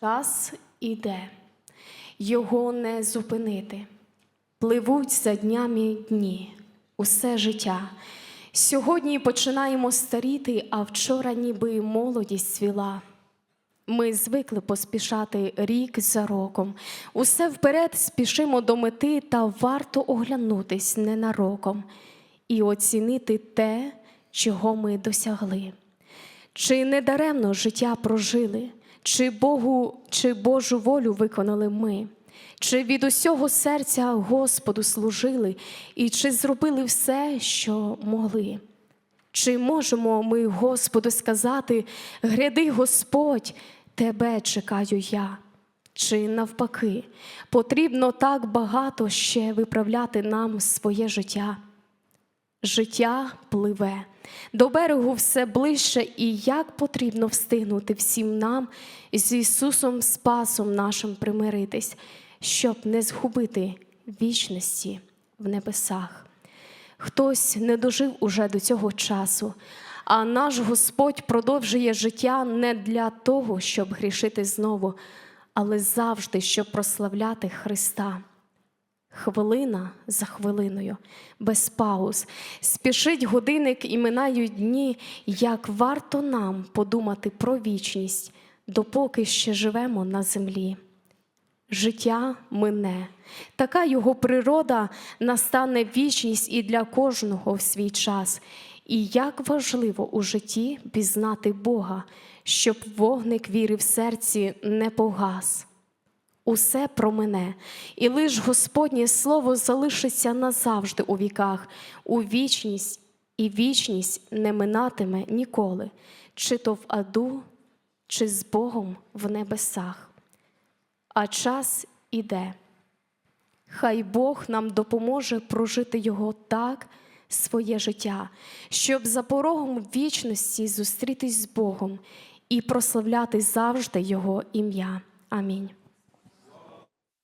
Час іде, його не зупинити. Пливуть за днями дні, усе життя. Сьогодні починаємо старіти, а вчора ніби молодість свіла. Ми звикли поспішати рік за роком. Усе вперед спішимо до мети, та варто оглянутись ненароком і оцінити те, чого ми досягли. Чи не даремно життя прожили, чи Богу, чи Божу волю виконали ми, чи від усього серця Господу служили, і чи зробили все, що могли? Чи можемо ми Господу сказати, гряди Господь, тебе чекаю я? Чи навпаки, потрібно так багато ще виправляти нам своє життя? Життя пливе, до берегу все ближче, і як потрібно встигнути всім нам з Ісусом Спасом нашим примиритись, щоб не згубити вічності в небесах. Хтось не дожив уже до цього часу, а наш Господь продовжує життя не для того, щоб грішити знову, але завжди, щоб прославляти Христа. Хвилина за хвилиною, без пауз, спішить годинник і минають дні, як варто нам подумати про вічність, допоки ще живемо на землі. Життя мине, така його природа настане вічність і для кожного в свій час. І як важливо у житті пізнати Бога, щоб вогник віри в серці не погас. Усе про мене, і лиш Господнє Слово залишиться назавжди у віках, у вічність, і вічність не минатиме ніколи, чи то в аду, чи з Богом в небесах. А час іде. Хай Бог нам допоможе прожити його так, своє життя, щоб за порогом вічності зустрітись з Богом і прославляти завжди Його ім'я. Амінь.